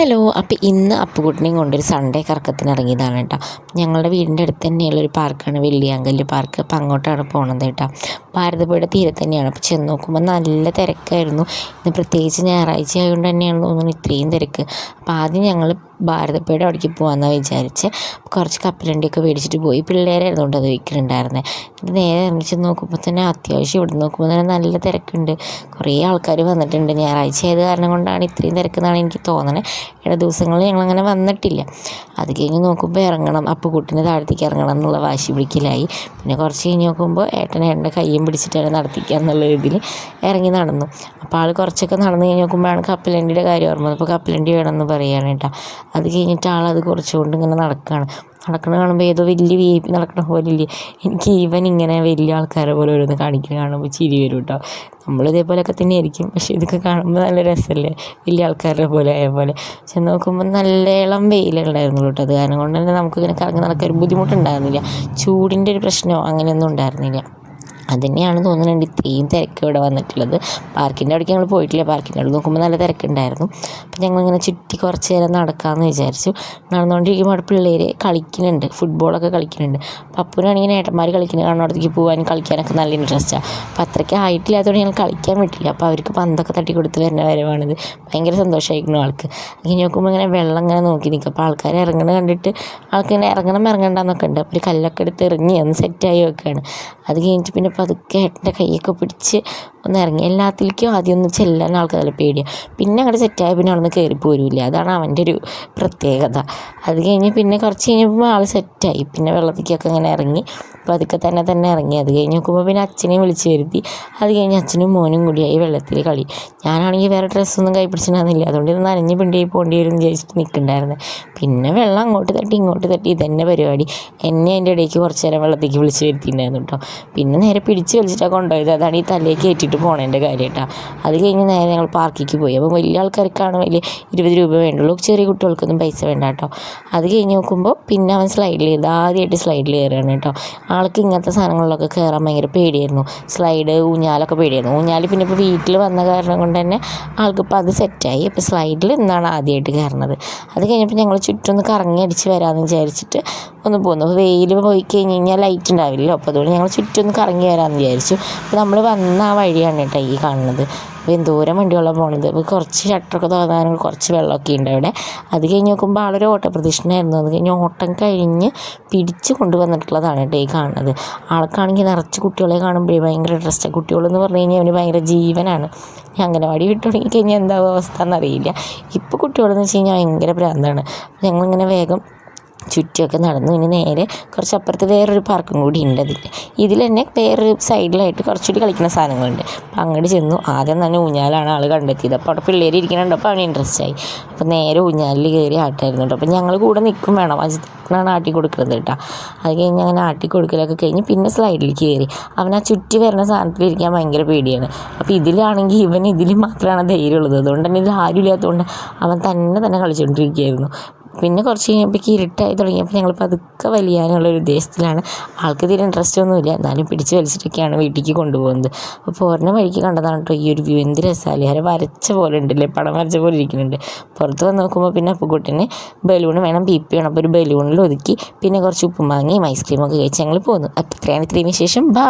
Hello അപ്പോൾ ഇന്ന് അപ്പുകുട്ടനെയും കൊണ്ടൊരു സൺഡേ കറക്കത്തിന് ഇറങ്ങിയതാണ് കേട്ടോ. ഞങ്ങളുടെ വീടിന്റെ അടുത്ത് തന്നെയുള്ളൊരു പാർക്കാണ് വെള്ളിയാങ്കല്ല് പാർക്ക് അപ്പോൾ അങ്ങോട്ടാണ് പോണത് കേട്ടോ. ഭാരതപ്പുഴയുടെ തീരത്ത് തന്നെയാണ്. അപ്പോൾ ചെന്ന് നോക്കുമ്പോൾ നല്ല തിരക്കായിരുന്നു. ഇന്ന് പ്രത്യേകിച്ച് ഞായറാഴ്ച ആയതുകൊണ്ട് തന്നെയാണ് തോന്നുന്നു ഇത്രയും തിരക്ക്. അപ്പോൾ ആദ്യം ഞങ്ങൾ ഭാരതപ്പുഴയുടെ അവിടേക്ക് പോകാമെന്നാണ് വിചാരിച്ച്. കുറച്ച് കപ്പലണ്ടിയൊക്കെ മേടിച്ചിട്ട് പോയി. പിള്ളേരായിരുന്നു കൊണ്ട് അത് വിൽക്കുന്നുണ്ടായിരുന്നത് എന്നിട്ട് നേരെ ഇറങ്ങിച്ച് നോക്കുമ്പോൾ തന്നെ അത്യാവശ്യം ഇവിടെ നോക്കുമ്പോൾ തന്നെ നല്ല തിരക്കുണ്ട്. കുറേ ആൾക്കാർ വന്നിട്ടുണ്ട്. ഞായറാഴ്ച ആയത് കാരണം കൊണ്ടാണ് ഇത്രയും തിരക്കെന്നാണ് എനിക്ക് തോന്നണേ. ഇട ദിവസങ്ങളിൽ ഞങ്ങളങ്ങനെ വന്നിട്ടില്ല. അത് കഴിഞ്ഞ് നോക്കുമ്പോൾ ഇറങ്ങണം. അപ്പുകുട്ടിനെ താഴത്തേക്ക് ഇറങ്ങണം എന്നുള്ള വാശി പിടിക്കലായി. പിന്നെ കുറച്ച് കഴിഞ്ഞ് നോക്കുമ്പോൾ ഏട്ടൻ ഏട്ടന്റെ കയ്യും പിടിച്ചിട്ടാണ് നടത്തിക്കുക എന്നുള്ള രീതിയിൽ ഇറങ്ങി നടന്നു. അപ്പോൾ ആൾ കുറച്ചൊക്കെ നടന്നു കഴിഞ്ഞ് നോക്കുമ്പോഴാണ് കപ്പലണ്ടിയുടെ കാര്യം ഓർമ്മ. അപ്പോൾ കപ്പലണ്ടി വേണമെന്ന് പറയുകയാണ് കേട്ടോ. അത് കഴിഞ്ഞിട്ട് ആളത് കുറച്ചുകൊണ്ട് ഇങ്ങനെ നടക്കുകയാണ്. നടക്കണ കാണുമ്പോൾ ഏതോ വലിയ വി ഐ പി നടക്കണ പോലെ എനിക്ക് ഈവൻ ഇങ്ങനെ വലിയ ആൾക്കാരെ പോലെ ഓരോന്ന് കാണിക്കുന്ന കാണുമ്പോൾ ചിരി വരും കേട്ടോ. നമ്മൾ തന്നെ ആയിരിക്കും പക്ഷേ ഇതൊക്കെ കാണുമ്പോൾ നല്ല രസമല്ലേ? വലിയ ആൾക്കാരുടെ പോലെ ആയ പോലെ. പക്ഷെ നോക്കുമ്പോൾ നല്ല ഇളം വെയിലുണ്ടായിരുന്നു കേട്ടോ. അത് കാരണം കൊണ്ട് തന്നെ നമുക്കിങ്ങനെ കറങ്ങി നടക്കാൻ ഒരു ബുദ്ധിമുട്ടുണ്ടായിരുന്നില്ല. ചൂടിന്റെ ഒരു പ്രശ്നമോ അങ്ങനെയൊന്നും ഉണ്ടായിരുന്നില്ല. അത് തന്നെയാണ് തോന്നുന്നുണ്ട് ഇത്രയും തിരക്ക് ഇവിടെ വന്നിട്ടുള്ളത്. പാർക്കിന്റെ അവിടേക്ക് ഞങ്ങൾ പോയിട്ടില്ല. പാർക്കിന്റെ അവിടെ നോക്കുമ്പോൾ നല്ല തിരക്കുണ്ടായിരുന്നു. അപ്പം ഞങ്ങളിങ്ങനെ ചുറ്റി കുറച്ച് നേരം നടക്കാമെന്ന് വിചാരിച്ചു. നടന്നുകൊണ്ടിരിക്കുമ്പോൾ അവിടെ പിള്ളേർ കളിക്കുന്നുണ്ട്. ഫുട്ബോളൊക്കെ കളിക്കുന്നുണ്ട്. അപ്പോൾ അപ്പൂരാണെങ്കിൽ ഏട്ടന്മാർ കാരണം കാണുന്നിടത്തേക്ക് പോകാനും കളിക്കാനൊക്കെ നല്ല ഇൻട്രസ്റ്റാണ് അപ്പോൾ അത്രയ്ക്ക് ആയിട്ടില്ലാത്തതുകൊണ്ട് ഞങ്ങൾ കളിക്കാൻ പറ്റില്ല അപ്പോൾ അവർക്ക് പന്തൊക്കെ തട്ടി കൊടുത്ത് വരുന്ന വരവാണിത്. ഭയങ്കര സന്തോഷമായിരിക്കുന്നു ആൾക്ക്. ഇങ്ങനെ നോക്കുമ്പോൾ ഇങ്ങനെ വെള്ളം ഇങ്ങനെ നോക്കി നിൽക്കും. അപ്പോൾ ആൾക്കാർ ഇറങ്ങണത് കണ്ടിട്ട് ആൾക്കിങ്ങനെ ഇറങ്ങണം ഇറങ്ങണ്ടെന്നൊക്കെ ഉണ്ട്. അപ്പോൾ ഒരു കല്ലൊക്കെ എടുത്ത് എറിഞ്ഞ് ഒന്ന് സെറ്റായി വെക്കുകയാണ് അത് കഴിഞ്ഞിട്ട് പിന്നെ പതുക്കെ ഏട്ടന്റെ കൈയൊക്കെ പിടിച്ച് ഒന്ന് ഇറങ്ങി എല്ലാത്തിലേക്കും ആദ്യം ഒന്ന് ചെല്ലാൻ ആൾക്ക് നല്ല പേടിയാണ് പിന്നെ അങ്ങോട്ട് സെറ്റായ പിന്നെ അവിടെ നിന്ന് കയറി പോരില്ല. അതാണ് അവന്റെ ഒരു പ്രത്യേകത. അത് കഴിഞ്ഞ് പിന്നെ കുറച്ച് കഴിഞ്ഞപ്പോൾ ആൾ സെറ്റായി പിന്നെ വെള്ളത്തിലേക്കൊക്കെ ഇങ്ങനെ ഇറങ്ങി. അപ്പോൾ അതൊക്കെ തന്നെ തന്നെ ഇറങ്ങി. അത് കഴിഞ്ഞ് നോക്കുമ്പോൾ പിന്നെ അച്ഛനെയും വിളിച്ച് വരുത്തി. അത് കഴിഞ്ഞ് അച്ഛനും മോനും കൂടിയായി വെള്ളത്തിൽ കളി. ഞാനാണെങ്കിൽ വേറെ ഡ്രസ്സൊന്നും കൈ പിടിച്ചിട്ടുണ്ടായിരുന്നില്ല അതുകൊണ്ട് ഇത് നനഞ്ഞ് പിണ്ടി പോകേണ്ടി വരും എന്ന് വിചാരിച്ചിട്ട് പിന്നെ വെള്ളം അങ്ങോട്ട് തട്ടി ഇങ്ങോട്ട് തട്ടി ഇതന്നെ പരിപാടി. എന്നെ അതിന്റെ ഇടയ്ക്ക് കുറച്ച് നേരം വെള്ളത്തേക്ക് വിളിച്ച് വരുത്തിയിട്ടുണ്ടായിരുന്നു കേട്ടോ പിന്നെ നേരെ പിടിച്ച് വലിച്ചിട്ടാണ് കൊണ്ടുപോയത്. അതാണ് ഈ തലയിൽ കയറ്റിയിട്ട് പോകണേന്റെ കാര്യം കേട്ടോ അത് കഴിഞ്ഞ് നേരെ ഞങ്ങൾ പാർക്കിക്ക് പോയി. അപ്പോൾ വലിയ ആൾക്കാർക്കാണ് വലിയ ഇരുപത് രൂപ വേണ്ടുള്ളൂ. ചെറിയ കുട്ടികൾക്കൊന്നും പൈസ വേണ്ട കേട്ടോ അത് കഴിഞ്ഞ് നോക്കുമ്പോൾ പിന്നെ അവൻ സ്ലൈഡിൽ ചെയ്ത് ആദ്യമായിട്ട് സ്ലൈഡിൽ കയറുകയാണ് കേട്ടോ. ആൾക്ക് ഇങ്ങനത്തെ സാധനങ്ങളിലൊക്കെ കയറാൻ ഭയങ്കര പേടിയായിരുന്നു. സ്ലൈഡ് ഊഞ്ഞാലൊക്കെ പേടിയായിരുന്നു. ഊഞ്ഞാൽ പിന്നെ ഇപ്പോൾ വീട്ടിൽ വന്ന കാരണം കൊണ്ട് തന്നെ ആൾക്കിപ്പോൾ അത് സെറ്റായി അപ്പോൾ സ്ലൈഡിൽ എന്നാണ് ആദ്യമായിട്ട് കയറുന്നത് അത് കഴിഞ്ഞപ്പോൾ ഞങ്ങൾ ചുറ്റും ഒന്ന് കറങ്ങി അടിച്ച് വരാമെന്ന് വിചാരിച്ചിട്ട് ഒന്ന് പോകുന്നു അപ്പോൾ വെയിൽ പോയി കഴിഞ്ഞ് കഴിഞ്ഞാൽ ലൈറ്റ് ഉണ്ടാവില്ലല്ലോ. അപ്പോൾ അതുകൊണ്ട് ഞങ്ങൾ ചുറ്റും ഒന്ന് കറങ്ങി വരാമെന്ന് വിചാരിച്ചു. അപ്പോൾ നമ്മൾ വന്ന ആ വഴിയാണ് കേട്ടോ ഈ കാണുന്നത്. അപ്പോൾ എന്തോരം വണ്ടികളാണ് പോണത്. അപ്പോൾ കുറച്ച് ഷട്ടറൊക്കെ തോന്നാനും കുറച്ച് വെള്ളമൊക്കെ ഉണ്ട് അവിടെ. അത് കഴിഞ്ഞ് നോക്കുമ്പോൾ ആളൊരു ഓട്ടപ്രദക്ഷിണമായിരുന്നു അത് കഴിഞ്ഞ് ഓട്ടം കഴിഞ്ഞ് പിടിച്ച് കൊണ്ടുവന്നിട്ടുള്ളതാണ് കേട്ടോ ഈ കാണുന്നത്. ആൾക്കാണെങ്കിൽ നിറച്ച് കുട്ടികളെ കാണുമ്പോഴേ ഭയങ്കര ഇൻട്രസ്റ്റ് കുട്ടികളെന്ന് പറഞ്ഞു കഴിഞ്ഞാൽ അവന് ഭയങ്കര ജീവനാണ്. ഞാൻ അംഗനവാടി വിട്ടു തുടങ്ങിക്കഴിഞ്ഞാൽ എന്താവും അവസ്ഥ എന്നറിയില്ല. ഇപ്പോൾ കുട്ടികളെന്ന് വെച്ച് കഴിഞ്ഞാൽ ഭയങ്കര ഭ്രാന്താണ്. ഞങ്ങളിങ്ങനെ വേഗം ചുറ്റിയൊക്കെ നടന്നു. ഇനി നേരെ കുറച്ച് അപ്പുറത്ത് വേറൊരു പാർക്കും കൂടി ഉണ്ട് അതിൽ ഇതിൽ തന്നെ വേറൊരു സൈഡിലായിട്ട് കുറച്ചുകൂടി കളിക്കുന്ന സാധനങ്ങളുണ്ട്. അപ്പം അങ്ങോട്ട് ചെന്നു. ആദ്യം തന്നെ ഊഞ്ഞാലാണ് ആൾ കണ്ടെത്തിയത്. അപ്പോൾ അവിടെ പിള്ളേർ ഇരിക്കുന്നുണ്ട് അപ്പോൾ അവന് ഇൻട്രസ്റ്റ് ആയി. അപ്പോൾ നേരെ ഊഞ്ഞാലിൽ കയറി ആട്ടായിരുന്നു കേട്ടോ. അപ്പോൾ ഞങ്ങൾ കൂടെ നിൽക്കും വേണം. അജിത്തിനാണ് ആട്ടി കൊടുക്കുന്നത് കേട്ടോ. അത് കഴിഞ്ഞ് അങ്ങനെ ആട്ടി കൊടുക്കലൊക്കെ കഴിഞ്ഞ് പിന്നെ സ്ലൈഡിലേക്ക് കയറി. അവൻ ആ ചുറ്റി വരുന്ന സാധനത്തിൽ ഇരിക്കാൻ ഭയങ്കര പേടിയാണ്. അപ്പോൾ ഇതിലാണെങ്കിൽ ഇവൻ ഇതിൽ മാത്രമാണ് ധൈര്യമുള്ളത്. അതുകൊണ്ട് തന്നെ ഇതിൽ ആരും ഇല്ലാത്തതുകൊണ്ട് അവൻ തന്നെ തന്നെ കളിച്ചുകൊണ്ടിരിക്കുകയായിരുന്നു പിന്നെ കുറച്ച് കഴിഞ്ഞപ്പോഴേക്ക് ഇരുട്ടായി തുടങ്ങിയപ്പോൾ ഞങ്ങൾ പതുക്കെ വലിയാനുള്ള ഒരു ഉദ്ദേശത്തിലാണ്. ആൾക്ക് തീരെ ഇൻട്രസ്റ്റ് ഒന്നുമില്ല. എന്നാലും പിടിച്ച് വലിച്ചിട്ടൊക്കെയാണ് വീട്ടിലേക്ക് കൊണ്ടുപോകുന്നത്. അപ്പോൾ ഒരെണ്ണം വഴിക്ക് കണ്ടതാണ് കേട്ടോ ഈ ഒരു വ്യൂ. എന്ത് രസമല്ലേ ആരെ വരച്ച പോലെ ഉണ്ടല്ലേ? പടം വരച്ച പോലെ ഇരിക്കുന്നുണ്ട്. പുറത്ത് വന്ന് നോക്കുമ്പോൾ പിന്നെ അപ്പുക്കുട്ടിന് ബലൂൺ വേണം പി പി വേണം. അപ്പോൾ ഒരു ബലൂണിൽ ഒതുക്കി പിന്നെ കുറച്ച് ഉപ്പും വാങ്ങി ഐസ്ക്രീമൊക്കെ കഴിച്ച് ഞങ്ങൾ പോന്നു. അപ്പോൾ ഇത്രയാണ് ഇത്രയും ശേഷം ബാ